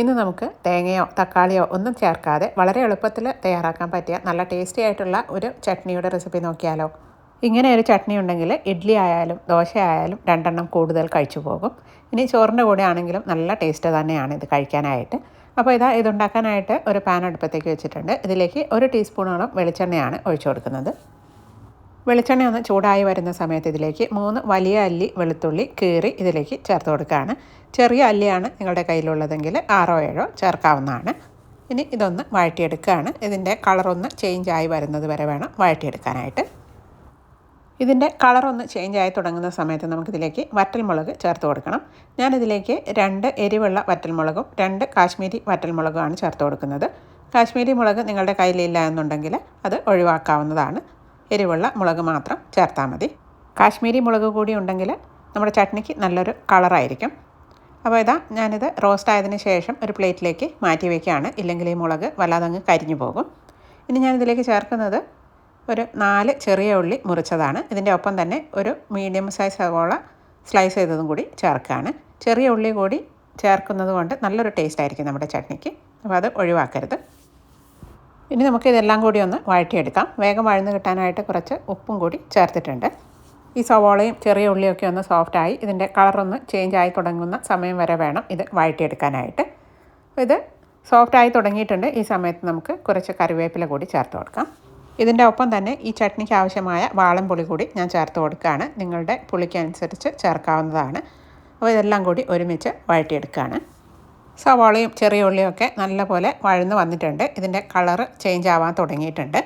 ഇന്ന് നമുക്ക് തേങ്ങയോ തക്കാളിയോ ഒന്നും ചേർക്കാതെ വളരെ എളുപ്പത്തിൽ തയ്യാറാക്കാൻ പറ്റിയ നല്ല ടേസ്റ്റി ആയിട്ടുള്ള ഒരു ചട്നിയുടെ റെസിപ്പി നോക്കിയാലോ. ഇങ്ങനെ ഒരു ചട്നി ഉണ്ടെങ്കിൽ ഇഡ്ഡലി ആയാലും ദോശ ആയാലും രണ്ടെണ്ണം കൂടുതൽ കഴിച്ചു പോകും. ഇനി ചോറിന്റെ കൂടെ ആണെങ്കിലും നല്ല ടേസ്റ്റ് തന്നെയാണ് ഇത് കഴിക്കാനായിട്ട്. അപ്പോൾ ഇതാ ഇതുണ്ടാക്കാനായിട്ട് ഒരു പാൻ അടുപ്പത്തേക്ക് വെച്ചിട്ടുണ്ട്. ഇതിലേക്ക് ഒരു ടീസ്പൂണോളം വെളിച്ചെണ്ണയാണ് ഒഴിച്ചു കൊടുക്കുന്നത്. വെളിച്ചെണ്ണ ഒന്ന് ചൂടായി വരുന്ന സമയത്ത് ഇതിലേക്ക് മൂന്ന് വലിയ അല്ലി വെളുത്തുള്ളി കീറി ഇതിലേക്ക് ചേർത്ത് കൊടുക്കുകയാണ്. ചെറിയ അല്ലിയാണ് നിങ്ങളുടെ കയ്യിലുള്ളതെങ്കിൽ ആറോ ഏഴോ ചേർക്കാവുന്നതാണ്. ഇനി ഇതൊന്ന് വഴറ്റിയെടുക്കുകയാണ്. ഇതിന്റെ കളറൊന്ന് ചേഞ്ച് ആയി വരുന്നത് വരെ വേണം വഴറ്റിയെടുക്കാനായിട്ട്. ഇതിന്റെ കളറൊന്ന് ചേഞ്ച് ആയി തുടങ്ങുന്ന സമയത്ത് നമുക്കിതിലേക്ക് വറ്റൽമുളക് ചേർത്ത് കൊടുക്കണം. ഞാനിതിലേക്ക് രണ്ട് എരിവുള്ള വറ്റൽമുളകും രണ്ട് കാശ്മീരി വറ്റൽമുളകുമാണ് ചേർത്ത് കൊടുക്കുന്നത്. കാശ്മീരി മുളക് നിങ്ങളുടെ കയ്യിലില്ല എന്നുണ്ടെങ്കിൽ അത് ഒഴിവാക്കാവുന്നതാണ്. എരിവുള്ള മുളക് മാത്രം ചേർത്താൽ മതി. കാശ്മീരി മുളക് കൂടി ഉണ്ടെങ്കിൽ നമ്മുടെ ചട്നിക്ക് നല്ലൊരു കളറായിരിക്കും അപ്പോൾ ഇതാ ഞാനിത് റോസ്റ്റ് ആയതിന് ശേഷം ഒരു പ്ലേറ്റിലേക്ക് മാറ്റി വയ്ക്കുകയാണ് ഇല്ലെങ്കിൽ ഈ മുളക് വല്ലാതെ അങ്ങ് കരിഞ്ഞു പോകും. ഇനി ഞാനിതിലേക്ക് ചേർക്കുന്നത് ഒരു നാല് ചെറിയ ഉള്ളി മുറിച്ചതാണ്. ഇതിന്റെ ഒപ്പം തന്നെ ഒരു മീഡിയം സൈസ് സവോള സ്ലൈസ് ചെയ്തതും കൂടി ചേർക്കുകയാണ്. ചെറിയ ഉള്ളി കൂടി ചേർക്കുന്നത് കൊണ്ട് നല്ലൊരു ടേസ്റ്റ് ആയിരിക്കും നമ്മുടെ ചട്നിക്ക്. അപ്പോൾ അത് ഒഴിവാക്കരുത്. ഇനി നമുക്ക് ഇതെല്ലാം കൂടി ഒന്ന് വഴറ്റിയെടുക്കാം. വേഗം വഴന്ന് കിട്ടാനായിട്ട് കുറച്ച് ഉപ്പും കൂടി ചേർത്തിട്ടുണ്ട്. ഈ സവോളയും ചെറിയ ഉള്ളിയൊക്കെ ഒന്ന് സോഫ്റ്റായി ഇതിന്റെ കളറൊന്ന് ചേഞ്ച് ആയി തുടങ്ങുന്ന സമയം വരെ വേണം ഇത് വഴറ്റിയെടുക്കാനായിട്ട്. ഇത് സോഫ്റ്റായി തുടങ്ങിയിട്ടുണ്ട്. ഈ സമയത്ത് നമുക്ക് കുറച്ച് കറിവേപ്പില കൂടി ചേർത്ത് കൊടുക്കാം. ഇതിന്റെ ഒപ്പം തന്നെ ഈ ചട്നിക്ക് ആവശ്യമായ വാളം പുളി കൂടി ഞാൻ ചേർത്ത് കൊടുക്കുകയാണ്. നിങ്ങളുടെ പുളിക്കനുസരിച്ച് ചേർക്കാവുന്നതാണ്. അപ്പോൾ ഇതെല്ലാം കൂടി ഒരുമിച്ച് വഴറ്റിയെടുക്കുകയാണ്. സവാളയും ചെറിയ ഉള്ളിയും ഒക്കെ നല്ലപോലെ വഴന്ന് വന്നിട്ടുണ്ട്. ഇതിന്റെ കളറ് ചേഞ്ച് ആവാൻ തുടങ്ങിയിട്ടുണ്ട്.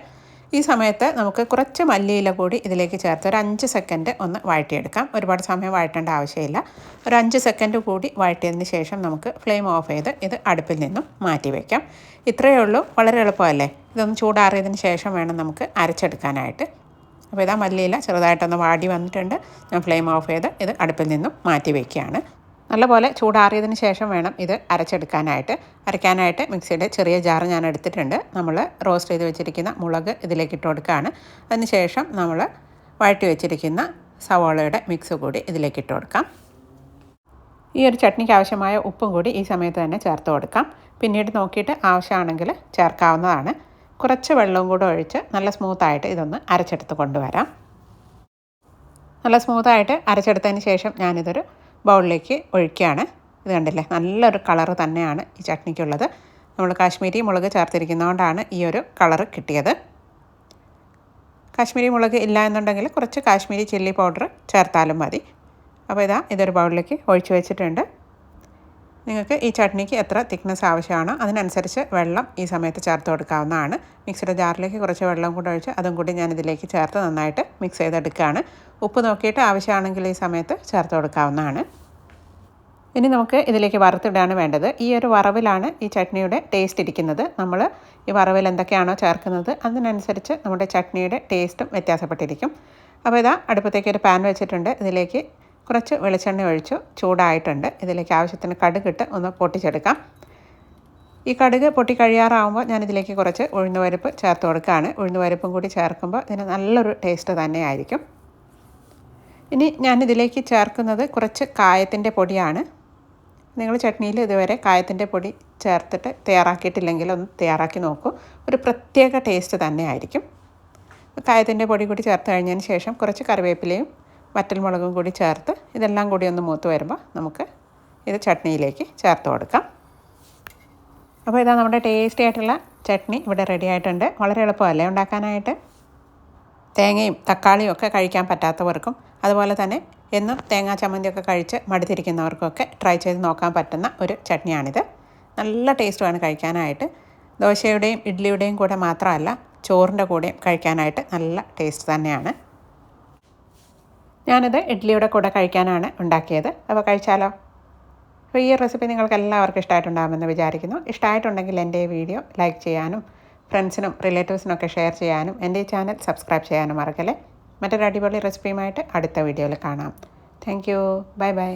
ഈ സമയത്ത് നമുക്ക് കുറച്ച് മല്ലിയില കൂടി ഇതിലേക്ക് ചേർത്ത് ഒരു അഞ്ച് സെക്കൻഡ് ഒന്ന് വഴറ്റിയെടുക്കാം. ഒരുപാട് സമയം വഴറ്റേണ്ട ആവശ്യമില്ല. ഒരു അഞ്ച് സെക്കൻഡ് കൂടി വഴറ്റിയതിന് ശേഷം നമുക്ക് ഫ്ലെയിം ഓഫ് ചെയ്ത് ഇത് അടുപ്പിൽ നിന്നും മാറ്റി വയ്ക്കാം ഇത്രയേ ഉള്ളൂ. വളരെ എളുപ്പമല്ലേ? ഇതൊന്ന് ചൂടാറിയതിന് ശേഷം വേണം നമുക്ക് അരച്ചെടുക്കാനായിട്ട്. അപ്പോൾ ഇതാ മല്ലിയില ചെറുതായിട്ടൊന്ന് വാടി വന്നിട്ടുണ്ട്. ഞാൻ ഫ്ലെയിം ഓഫ് ചെയ്ത് ഇത് അടുപ്പിൽ നിന്നും മാറ്റി വയ്ക്കുകയാണ് നല്ലപോലെ ചൂടാറിയതിന് ശേഷം വേണം ഇത് അരച്ചെടുക്കാനായിട്ട്. അരയ്ക്കാനായിട്ട് മിക്സിയുടെ ചെറിയ ജാർ ഞാൻ എടുത്തിട്ടുണ്ട്. നമ്മൾ റോസ്റ്റ് ചെയ്ത് വെച്ചിരിക്കുന്ന മുളക് ഇതിലേക്ക് ഇട്ട് കൊടുക്കുകയാണ്. അതിനുശേഷം നമ്മൾ വഴറ്റി വെച്ചിരിക്കുന്ന സവോളയുടെ മിക്സ് കൂടി ഇതിലേക്ക് ഇട്ട് കൊടുക്കാം. ഈ ഒരു ചട്നിക്ക് ആവശ്യമായ ഉപ്പും കൂടി ഈ സമയത്ത് തന്നെ ചേർത്ത് കൊടുക്കാം. പിന്നീട് നോക്കിയിട്ട് ആവശ്യമാണെങ്കിൽ ചേർക്കാവുന്നതാണ്. കുറച്ച് വെള്ളവും കൂടെ ഒഴിച്ച് നല്ല സ്മൂത്തായിട്ട് ഇതൊന്ന് അരച്ചെടുത്ത് കൊണ്ടുവരാം. നല്ല സ്മൂത്തായിട്ട് അരച്ചെടുത്തതിന് ശേഷം ഞാനിതൊരു ബൗളിലേക്ക് ഒഴിക്കുകയാണ്. ഇത് കണ്ടില്ലേ? നല്ലൊരു കളറ് തന്നെയാണ് ഈ ചട്നിക്കുള്ളത്. നമ്മൾ കാശ്മീരി മുളക് ചേർത്തിരിക്കുന്നതുകൊണ്ടാണ് ഈ ഒരു കളറ് കിട്ടിയത്. കാശ്മീരി മുളക് ഇല്ല എന്നുണ്ടെങ്കിൽ കുറച്ച് കാശ്മീരി ചില്ലി പൗഡർ ചേർത്താലും മതി. അപ്പോൾ ഇതാ ഇതൊരു ബൗളിലേക്ക് ഒഴിച്ച് വെച്ചിട്ടുണ്ട്. നിങ്ങൾക്ക് ഈ ചട്നിക്ക് എത്ര തിക്നെസ് ആവശ്യമാണോ അതിനനുസരിച്ച് വെള്ളം ഈ സമയത്ത് ചേർത്ത് കൊടുക്കാവുന്നതാണ്. മിക്സിയുടെ ജാറിലേക്ക് കുറച്ച് വെള്ളം കൂടെ ഒഴിച്ച് അതും കൂടി ഞാൻ ഇതിലേക്ക് ചേർത്ത് നന്നായിട്ട് മിക്സ് ചെയ്തെടുക്കുകയാണ്. ഉപ്പ് നോക്കിയിട്ട് ആവശ്യമാണെങ്കിൽ ഈ സമയത്ത് ചേർത്ത് കൊടുക്കാവുന്നതാണ്. ഇനി നമുക്ക് ഇതിലേക്ക് വറുത്തിടാണ് വേണ്ടത്. ഈ ഒരു വറവിലാണ് ഈ ചട്നിയുടെ ടേസ്റ്റ് ഇരിക്കുന്നത്. നമ്മൾ ഈ വറവിൽ എന്തൊക്കെയാണോ ചേർക്കുന്നത് അതിനനുസരിച്ച് നമ്മുടെ ചട്നിയുടെ ടേസ്റ്റും വ്യത്യാസപ്പെട്ടിരിക്കും. അപ്പോൾ ഇതാ അടുപ്പത്തേക്ക് ഒരു പാൻ വെച്ചിട്ടുണ്ട്. ഇതിലേക്ക് കുറച്ച് വെളിച്ചെണ്ണ ഒഴിച്ചു ചൂടായിട്ടുണ്ട്. ഇതിലേക്ക് ആവശ്യത്തിന് കടുകിട്ട് ഒന്ന് പൊട്ടിച്ചെടുക്കാം. ഈ കടുക് പൊട്ടി കഴിയാറാവുമ്പോൾ ഞാനിതിലേക്ക് കുറച്ച് ഉഴുന്നുപരിപ്പ് ചേർത്ത് കൊടുക്കുകയാണ്. ഉഴുന്നുപരിപ്പും കൂടി ചേർക്കുമ്പോൾ ഇതിന് നല്ലൊരു ടേസ്റ്റ് തന്നെയായിരിക്കും. ഇനി ഞാനിതിലേക്ക് ചേർക്കുന്നത് കുറച്ച് കായത്തിന്റെ പൊടിയാണ്. നിങ്ങൾ ചട്നിയിൽ ഇതുവരെ കായത്തിന്റെ പൊടി ചേർത്തിട്ട് തയ്യാറാക്കിയിട്ടില്ലെങ്കിൽ ഒന്ന് തയ്യാറാക്കി നോക്കൂ. ഒരു പ്രത്യേക ടേസ്റ്റ് തന്നെ ആയിരിക്കും കായത്തിന്റെ പൊടി കൂടി ചേർത്ത് കഴിഞ്ഞതിന് ശേഷം കുറച്ച് കറിവേപ്പിലയും വറ്റൽമുളകും കൂടി ചേർത്ത് ഇതെല്ലാം കൂടി ഒന്ന് മൂത്ത് വരുമ്പോൾ നമുക്ക് ഇത് ചട്നിയിലേക്ക് ചേർത്ത് കൊടുക്കാം. അപ്പോൾ ഇതാ നമ്മുടെ ടേസ്റ്റി ആയിട്ടുള്ള ചട്നി ഇവിടെ റെഡി ആയിട്ടുണ്ട്. വളരെ എളുപ്പമല്ലേ ഉണ്ടാക്കാനായിട്ട്? തേങ്ങയും തക്കാളിയും ഒക്കെ കഴിക്കാൻ പറ്റാത്തവർക്കും അതുപോലെ തന്നെ എന്നും തേങ്ങാ ചമ്മന്തിയൊക്കെ കഴിച്ച് മടുത്തിരിക്കുന്നവർക്കൊക്കെ ട്രൈ ചെയ്ത് നോക്കാൻ പറ്റുന്ന ഒരു ചട്നിയാണിത്. നല്ല ടേസ്റ്റുമാണ് കഴിക്കാനായിട്ട്. ദോശയുടെയും ഇഡ്ഡലിയുടെയും കൂടെ മാത്രമല്ല ചോറിന്റെ കൂടെയും കഴിക്കാനായിട്ട് നല്ല ടേസ്റ്റ് തന്നെയാണ്. ഞാനിത് ഇഡ്ഡലിയുടെ കൂടെ കഴിക്കാനാണ് ഉണ്ടാക്കിയത്. അപ്പോൾ കഴിച്ചാലോ? അപ്പോൾ ഈ റെസിപ്പി നിങ്ങൾക്ക് എല്ലാവർക്കും ഇഷ്ടമായിട്ടുണ്ടാകുമെന്ന് വിചാരിക്കുന്നു. ഇഷ്ടമായിട്ടുണ്ടെങ്കിൽ എന്റെ ഈ വീഡിയോ ലൈക്ക് ചെയ്യാനും ഫ്രണ്ട്സിനും റിലേറ്റീവ്സിനൊക്കെ ഷെയർ ചെയ്യാനും എന്റെ ഈ ചാനൽ സബ്സ്ക്രൈബ് ചെയ്യാനും മറക്കല്ലേ? മറ്റൊരു അടിപൊളി റെസിപ്പിയുമായിട്ട് അടുത്ത വീഡിയോയിൽ കാണാം. Thank you. Bye bye.